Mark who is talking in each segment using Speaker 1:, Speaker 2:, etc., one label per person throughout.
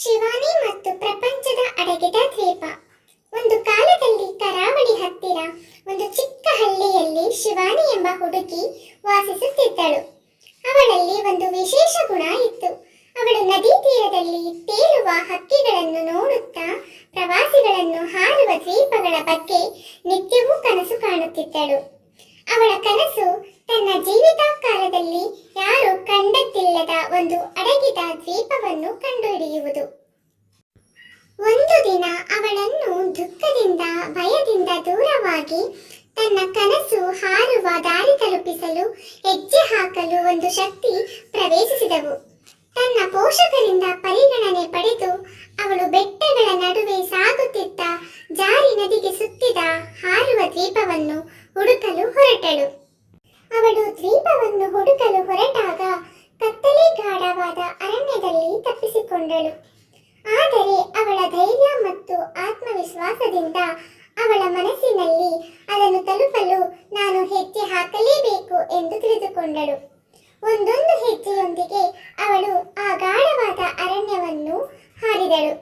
Speaker 1: ಶಿವಾನಿ ಮತ್ತು ಪ್ರಪಂಚದ ಅಡಗಿದ ದ್ವೀಪ. ಒಂದು ಕಾಲದಲ್ಲಿ ಕರಾವಳಿ ಹತ್ತಿರ, ಒಂದು ಚಿಕ್ಕ ಹಳ್ಳಿಯಲ್ಲಿ ಶಿವಾನಿ ಎಂಬ ಹುಡುಗಿ ವಾಸಿಸುತ್ತಿದ್ದಳು. ಅವಳಲ್ಲಿ ಒಂದು ವಿಶೇಷ ಗುಣ ಇತ್ತು. ಅವಳು ನದಿ ತೀರದಲ್ಲಿ ತೇಲುವ ಹಕ್ಕಿಗಳನ್ನು ನೋಡುತ್ತಾ ಪ್ರವಾಸಿಗಳನ್ನು ಹಾರುವ ದ್ವೀಪಗಳ ಬಗ್ಗೆ ನಿತ್ಯವೂ ಕನಸು ಕಾಣುತ್ತಿದ್ದಳು. ಅವಳ ಕನಸು ತನ್ನ ಜೀವಿತ ಕಾಲದಲ್ಲಿ ಯಾರು ಕಂಡತ್ತಿಲ್ಲದ ಒಂದು ದ್ವೀಪವನ್ನು ಕಂಡುಹಿಡಿಯುವುದು. ಒಂದು ದಿನ ಅವಳನ್ನು ದುಃಖದಿಂದ, ಭಯದಿಂದ ದೂರವಾಗಿ ತನ್ನ ಕನಸು ಹಾರುವ ದಾರಿ ತಲುಪಿಸಲು ಹೆಜ್ಜೆ ಹಾಕಲು ಒಂದು ಶಕ್ತಿ ಪ್ರವೇಶಿಸಿದವು. ತನ್ನ ಪೋಷಕರಿಂದ ಪರಿಗಣನೆ ಪಡೆದು ಅವಳು ಬೆಟ್ಟಗಳ ನಡುವೆ ಸಾಗುತ್ತಿದ್ದ ಜಾರಿ ನದಿಗೆ ಸುತ್ತಿದ ಹಾರುವ ದ್ವೀಪವನ್ನು ಹುಡುಕಲು ಹೊರಟಳು. ಅವಳು ದ್ವೀಪವನ್ನು ಹುಡುಕಲು ಹೊರಟಾಗ ಕತ್ತಲೆ ಗಾಢವಾದ ಅರಣ್ಯದಲ್ಲಿ ತಪ್ಪಿಸಿಕೊಂಡಳು. ಆದರೆ ಅವಳ ಧೈರ್ಯ ಮತ್ತು ಆತ್ಮವಿಶ್ವಾಸದಿಂದ ಅವಳ ಮನಸ್ಸಿನಲ್ಲಿ ಅದನ್ನು ತಲುಪಲು ನಾನು ಹೆಜ್ಜೆ ಹಾಕಲೇಬೇಕು ಎಂದು ತಿಳಿದುಕೊಂಡಳು. ಒಂದೊಂದು ಹೆಜ್ಜೆಯೊಂದಿಗೆ ಅವಳು ಆ ಗಾಢವಾದ ಅರಣ್ಯವನ್ನು ಹಾರಿದಳು.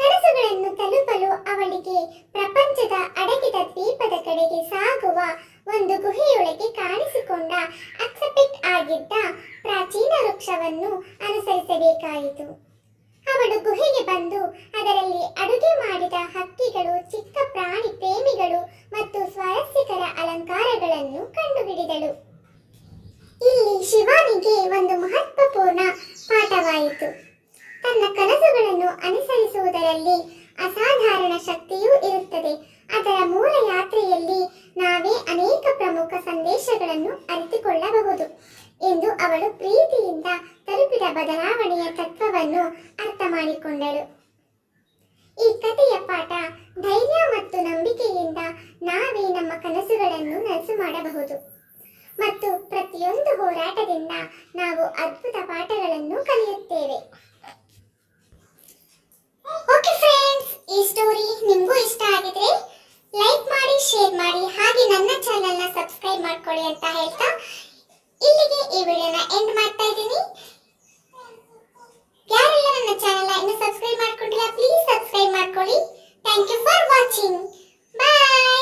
Speaker 1: ಕನಸುಗಳನ್ನು ತಲುಪಲು ಅವಳಿಗೆ ಪ್ರಪಂಚದ ಅಡಗಿದ ದ್ವೀಪದ ಕಡೆಗೆ ಸಾಗುವ ಒಂದು ಗುಹೆಯೊಳಗೆ ಕಾಣಿಸಿಕೊಂಡ ಅಕ್ಸೆಪ್ಟ್ ಆಗಿದ್ದ ವೃಕ್ಷವನ್ನು ಅನುಸರಿಸಬೇಕಾಯಿತು. ಅವಳು ಗುಹೆಗೆ ಬಂದು ಅದರಲ್ಲಿ ಅಡುಗೆ ಮಾಡಿದ ಹಕ್ಕಿಗಳು, ಚಿಕ್ಕ ಪ್ರಾಣಿ ಪ್ರೇಮಿಗಳು ಮತ್ತು ಸ್ವಾರಸ್ಯಕರ ಅಲಂಕಾರಗಳನ್ನು ಕಂಡುಹಿಡಿದಳು. ಇಲ್ಲಿ ಶಿವಾನಿಗೆ ಒಂದು ಮಹತ್ವಪೂರ್ಣ ಪಾಠವಾಯಿತು. ತನ್ನ ಕನಸುಗಳನ್ನು ಅನುಸರಿಸುವುದರಲ್ಲಿ ಅಸಾಧಾರಣ ಶಕ್ತಿಯೂ ಇರುತ್ತದೆ. ಅದರ ಮೂಲ ಯಾತ್ರೆಯಲ್ಲಿ ನಾವೇ ಅನೇಕ ಪ್ರಮುಖ ಸಂದೇಶಗಳನ್ನು ಅರಿತುಕೊಳ್ಳಬಹುದು. ಎಂದು ಅವಳು ಪ್ರೀತಿಯಿಂದ ತಲುಪಿದ ಬದಲಾವಣೆಯ ತತ್ವವನ್ನು ಅರ್ಥ ಮಾಡಿಕೊಂಡಳು ಈ ಕಥೆಯ ಪಾಠ ಧೈರ್ಯ ಮತ್ತು ನಂಬಿಕೆಯಿಂದ ನಾವೇ ನಮ್ಮ ಕನಸುಗಳನ್ನು ನನಸು ಮಾಡಬಹುದು. ಮತ್ತು ಪ್ರತಿಯೊಂದು ಹೋರಾಟದಿಂದ ನಾವು ಅದ್ಭುತ ಪಾಠಗಳನ್ನು ಕಲಿಯುತ್ತೇವೆ. ಓಕೆ ಫ್ರೆಂಡ್ಸ್, ಈ ಸ್ಟೋರಿ ನಿಮಗೂ ಇಷ್ಟ ಆಗಿದ್ರೆ ಲೈಕ್ ಮಾಡಿ, ಶೇರ್ ಮಾಡಿ, ಹಾಗೆ ನನ್ನ ಚಾನೆಲ್ನ ಸಬ್ಸ್ಕ್ರೈಬ್ ಮಾಡ್ಕೊಳ್ಳಿ ಅಂತ ಹೇಳ್ತಾ ಇಲ್ಲಿಗೆ ಈ ವಿಡಿಯೋನ ಎಂಡ್ ಮಾಡ್ತಾ ಇದ್ದೀನಿ. ಯಾರೆಲ್ಲ ನನ್ನ ಚಾನೆಲ್ ಇನ್ನೂ ಸಬ್ಸ್ಕ್ರೈಬ್ ಮಾಡ್ಕೊಂಡಿಲ್ಲ ಪ್ಲೀಸ್ ಸಬ್ಸ್ಕ್ರೈಬ್ ಮಾಡ್ಕೊಳ್ಳಿ. Thank you for watching bye